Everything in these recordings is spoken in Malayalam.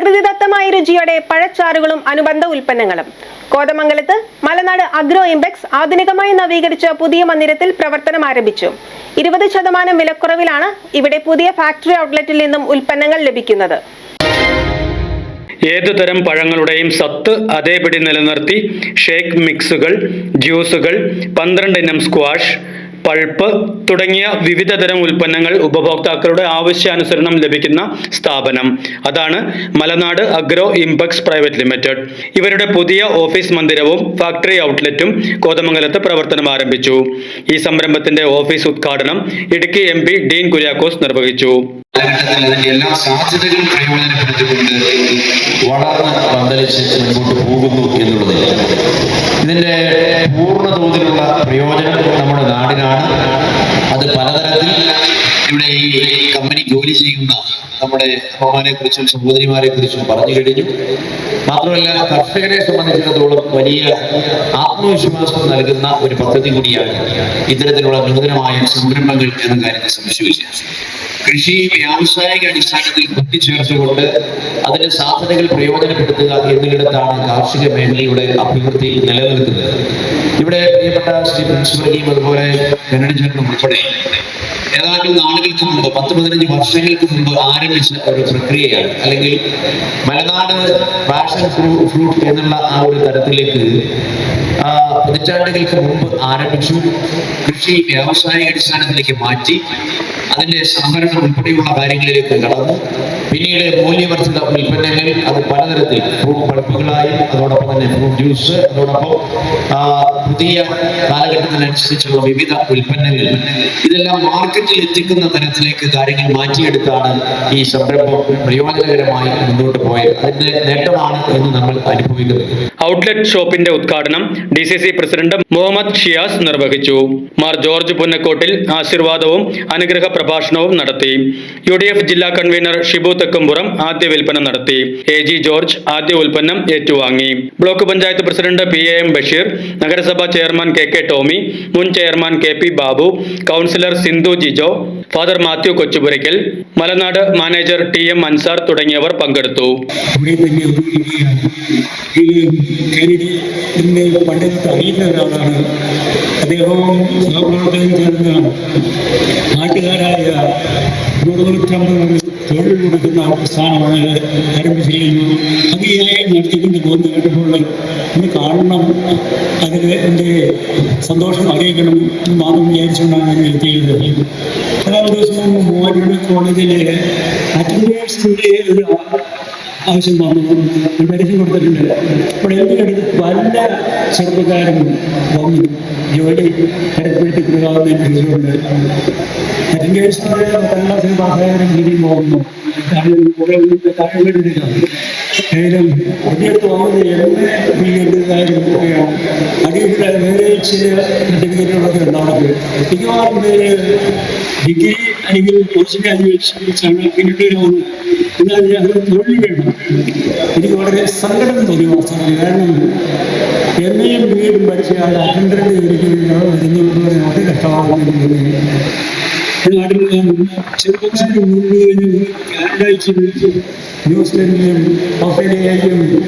പ്രകൃതിദത്തമായ രുചിയോടെ പഴച്ചാറുകളും അനുബന്ധ ഉൽപ്പന്നങ്ങളും. കോതമംഗലത്ത് മലനാട് അഗ്രോ ഇംപെക്സ് ആധുനികമായി നവീകരിച്ച പുതിയ മന്ദിരത്തിൽ പ്രവർത്തനം ആരംഭിച്ചു. ഇരുപത് ശതമാനം വിലക്കുറവിലാണ് ഇവിടെ പുതിയ ഫാക്ടറി ഔട്ട്ലെറ്റിൽ നിന്നും ഉൽപ്പന്നങ്ങൾ ലഭിക്കുന്നത്. ഏതുതരം പഴങ്ങളുടെയും സത്ത് അതേപടി നിലനിർത്തി ഷേക്ക് മിക്സുകൾ ജ്യൂസുകൾ പന്ത്രണ്ട് ഇനം സ്ക്വാഷ് പൾപ്പ് തുടങ്ങിയ വിവിധ തരം ഉൽപ്പന്നങ്ങൾ ഉപഭോക്താക്കളുടെ ആവശ്യാനുസരണം ലഭിക്കുന്ന സ്ഥാപനം. അതാണ് Malanad agro impex private limited. ഇവരുടെ പുതിയ ഓഫീസ് മന്ദിരവും ഫാക്ടറി ഔട്ട്ലെറ്റും കോതമംഗലത്ത് പ്രവർത്തനം ആരംഭിച്ചു. ഈ സംരംഭത്തിന്റെ ഓഫീസ് ഉദ്ഘാടനം ഇടുക്കി എം ഡീൻ കുര്യാക്കോസ് നിർവഹിച്ചു. കാലഘട്ടത്തിൽ അതിന്റെ എല്ലാ സാധ്യതകളും പ്രയോജനപ്പെടുത്തിക്കൊണ്ട് വളർന്ന് പന്തലിച്ച് മുൻപോട്ട് പോകുന്നു എന്നുള്ളത് ഇതിന്റെ പൂർണ തോതിലുള്ള പ്രയോജനം നമ്മുടെ നാടിനാണ്. അത് പലതരത്തിൽ ഇവിടെ ഈ കമ്പനി ജോലി ചെയ്യുന്ന നമ്മുടെ അമ്മമാരെ കുറിച്ചും സഹോദരിമാരെ കുറിച്ചും പറഞ്ഞു കഴിഞ്ഞു. മാത്രമല്ല കർഷകരെ സംബന്ധിച്ചിടത്തോളം വലിയ ആത്മവിശ്വാസം നൽകുന്ന ഒരു പദ്ധതി കൂടിയാണ് ഇത്തരത്തിലുള്ള നൂതനമായ സംരംഭങ്ങൾ എന്ന കാര്യത്തിൽ സംശയമില്ല. കൃഷി വ്യാവസായിക അടിസ്ഥാനത്തിൽ കൂട്ടിച്ചേർത്തുകൊണ്ട് അതിന്റെ സാധ്യതകൾ പ്രയോജനപ്പെടുത്തുക എന്നിടത്താണ് കാർഷിക മേഖലയുടെ അഭിവൃദ്ധി നിലനിൽക്കുന്നത്. ഇവിടെ പ്രിയപ്പെട്ട ശ്രീ പ്രിൻസിപ്പലിയും അതുപോലെ കന്നഡിച്ചനും ഉൾപ്പെടെ ഏതാനും നാളുകൾക്ക് മുമ്പ് പത്ത് പതിനഞ്ച് വർഷങ്ങൾക്ക് മുമ്പ് ആരംഭിച്ച ഒരു പ്രക്രിയയാണ്. അല്ലെങ്കിൽ മലനാട് പാഷൻ ഫ്രൂട്ട് എന്നുള്ള ആ ഒരു തരത്തിലേക്ക് പതിറ്റാണ്ടുകൾക്ക് മുമ്പ് ആരംഭിച്ചു. കൃഷി വ്യാവസായിക അടിസ്ഥാനത്തിലേക്ക് മാറ്റി. അതിന്റെ സംഭരണം ഉൾപ്പെടെയുള്ള കാര്യങ്ങളിലേക്ക് കടന്നു. പിന്നീട് മൂല്യവർദ്ധിത ഉൽപ്പന്നങ്ങൾ അത് പലതരത്തിൽ ഫ്രൂട്ട് പൾപ്പുകളായും അതോടൊപ്പം തന്നെ ഫ്രൂട്ട് ജ്യൂസ് അതോടൊപ്പം പുതിയ കാലഘട്ടത്തിനനുസരിച്ചുള്ള വിവിധ ഉൽപ്പന്നങ്ങൾ. ഇതെല്ലാം മാർക്കറ്റിൽ എത്തിക്കുന്ന തരത്തിലേക്ക് കാര്യങ്ങൾ മാറ്റിയെടുത്താണ് ഈ സംരംഭം പ്രയോജനകരമായി മുന്നോട്ട് പോയത്. അതിന്റെ നേട്ടമാണ് എന്ന് നമ്മൾ അനുഭവിക്കുന്നത് ഔട്ട്ലെറ്റ് ഷോപ്പിന്റെ ഉദ്ഘാടനം D C C president Muhammad Shiyas നിർവഹിച്ചു. മാർ ജോർജ് പുന്നക്കോട്ടിൽ ആശീർവാദവും അനുഗ്രഹ പ്രഭാഷണവും നടത്തി. യു ജില്ലാ കൺവീനർ ഷിബു തെക്കുംപുറം ആദ്യ വിൽപ്പന നടത്തി. എ ജി ജോർജ് ആദ്യ ഉൽപ്പന്നം ഏറ്റുവാങ്ങി. Block panchayat president P A M Basheer നഗരസഭാ ചെയർമാൻ കെ കെ ടോമി മുൻ chairman K P Babu councillor Sindhu Jijo father Mathew Kochupurackal Malanad manager T M Ansar തുടങ്ങിയവർ പങ്കെടുത്തു. അറിയുന്ന ഒരാളാണ് തൊഴിൽ കൊടുക്കുന്ന സ്ഥാനമാണ് ചെയ്യുന്നു. അതിയായി നടത്തിക്കൊണ്ട് പോകുന്ന കേട്ടപ്പോൾ ഒന്ന് കാണണം അതിൽ എന്റെ സന്തോഷം അറിയിക്കണം എന്ന് മാത്രം വിചാരിച്ചുകൊണ്ടാണ് ഞാൻ എത്തിയത് ഏതാനും ദിവസം മൂവാറ്റുപുഴ കോളേജിലെ അറ്റൻഡേഴ്സിന്റെ ഒരു ആവശ്യം വന്നു ഒരു പരസ്യം കൊടുത്തിട്ടുണ്ട്. അപ്പോൾ എന്ത് അടുത്ത് പല ചെറുപ്പക്കാരും വന്നു. ജോലി ഏർപ്പെടുത്തിക്കൊടുക്കാവുന്നതിന് കൊടുക്കാവുന്ന തിരികെ പോകുന്നു. കാരണം കുറേ ഏതായാലും അതിനടുത്ത് വാങ്ങുന്ന എണ്ണ കാര്യം നോക്കുകയാണ്. അതിൽ വേറെ ചില സർട്ടിഫിക്കറ്റുകളൊക്കെ ഉണ്ടാവുന്നത് മിക്കവാറും പേര് ഡിഗ്രി അല്ലെങ്കിൽ പോസ്റ്റ് ഗ്രാജുവേഷൻസാണ് പിന്നീട് പോകുന്നത് എന്നാൽ ഞാൻ തൊഴിൽ വേണം. എനിക്ക് വളരെ സങ്കടം തോന്നി വാസ്തവത്തിൽ കാരണം എം വീടും പഠിച്ചയാൾ ആൾ അറ്റൻഡറിന്റെ ജോലിക്ക് വളരെ കഷ്ടമാകുന്നു ഞാൻ ചെറുപ്പക്കാരും മുൻപ് കഴിഞ്ഞ് കാനഡയ്ക്ക് ന്യൂസിലൻഡിലും ഓസ്ട്രേലിയയിലും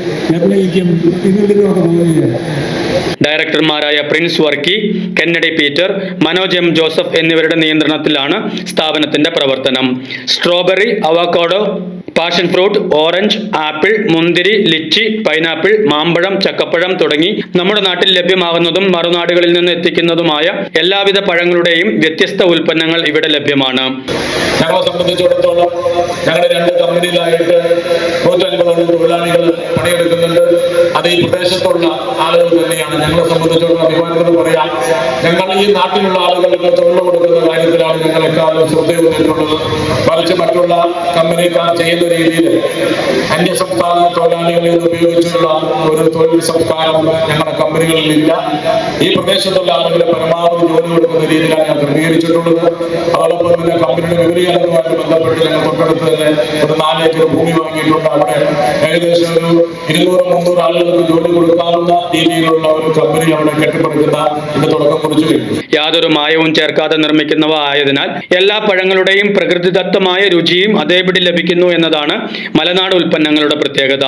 ഡയറക്ടർമാരായ Prince Varkey Kennedy Peter Manoj M Joseph എന്നിവരുടെ നിയന്ത്രണത്തിലാണ് സ്ഥാപനത്തിന്റെ പ്രവർത്തനം. Strawberry avocado passion fruit orange apple മുന്തിരി ലിച്ചി പൈനാപ്പിൾ മാമ്പഴം ചക്കപ്പഴം തുടങ്ങി നമ്മുടെ നാട്ടിൽ ലഭ്യമാകുന്നതും മറുനാടുകളിൽ നിന്ന് എത്തിക്കുന്നതുമായ എല്ലാവിധ പഴങ്ങളുടെയും വ്യത്യസ്ത ഉൽപ്പന്നങ്ങൾ ഇവിടെ ലഭ്യമാണ്. ഞങ്ങളെ സംബന്ധിച്ചിടത്തോളം ഞങ്ങളുടെ രണ്ട് കമ്പനിയിലായിട്ട് അത് ഈ പ്രദേശത്തുള്ള ആളുകൾ തന്നെയാണ്. ഞങ്ങളെ സംബന്ധിച്ചിടത്തോളം അഭിമാനത്തോട് പറയാം. ഞങ്ങൾ ഈ നാട്ടിലുള്ള ആളുകൾക്ക് തൊഴിൽ കൊടുക്കുന്ന കാര്യത്തിലാണ് ഞങ്ങൾ എക്കാലം ശ്രദ്ധയൂന്നിട്ടുള്ളത് മറിച്ച് മറ്റുള്ള കമ്പനിക്കാർ ചെയ്യുന്ന രീതിയിൽ അന്യ സംസ്ഥാന തൊഴിലാളികളെ ഉപയോഗിച്ചുള്ള ഒരു തൊഴിൽ സംസ്കാരം ഞങ്ങളുടെ കമ്പനികളിൽ ഇല്ല ഈ പ്രദേശത്തുള്ള ആളുകളെ പരമാവധി ജോലി കൊടുക്കുന്ന രീതിയിലാണ് ഞാൻ ക്രമീകരിച്ചിട്ടുള്ളത്. അതോടൊപ്പം തന്നെ കമ്പനിയുടെ വിപുലീകരണവുമായിട്ട് ബന്ധപ്പെട്ട് ഞങ്ങൾ തൊട്ടടുത്ത് തന്നെ ഒരു നാലേക്കർ ഭൂമി വാങ്ങിയിട്ടുണ്ട്. അവിടെ ഏകദേശം ഒരു ഇരുന്നൂറ് മുന്നൂറ് ആളുകൾക്ക് ജോലി കൊടുക്കാവുന്ന രീതിയിലുള്ള ഒരു കമ്പനി അവിടെ കെട്ടിപ്പടുക്കുന്ന ഇതിന്റെ തുടക്കം കുറിച്ചു കഴിഞ്ഞു. യാതൊരു മായവും ചേർക്കാതെ നിർമ്മിക്കുന്നവ ആയതിനാൽ എല്ലാ പഴങ്ങളുടെയും പ്രകൃതിദത്തമായ രുചിയും അതേപടി ലഭിക്കുന്നു എന്നതാണ് മലനാട് ഉൽപ്പന്നങ്ങളുടെ പ്രത്യേകത.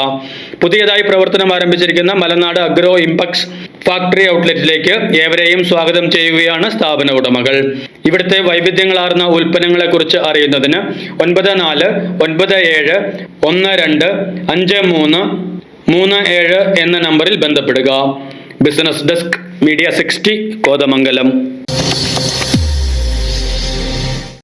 പുതിയതായി പ്രവർത്തനം ആരംഭിച്ചിരിക്കുന്ന മലനാട് അഗ്രോ ഇംപക്സ് ഫാക്ടറി ഔട്ട്ലെറ്റിലേക്ക് ഏവരെയും സ്വാഗതം ചെയ്യുകയാണ് സ്ഥാപന ഉടമകൾ. ഇവിടുത്തെ വൈവിധ്യങ്ങളാർന്ന ഉൽപ്പന്നങ്ങളെക്കുറിച്ച് അറിയുന്നതിന് ഒൻപത് നാല് ഒൻപത് ഏഴ് ഒന്ന് രണ്ട് അഞ്ച് മൂന്ന് മൂന്ന് ഏഴ് എന്ന നമ്പറിൽ ബന്ധപ്പെടുക. Business desk media sixty Kothamangalam.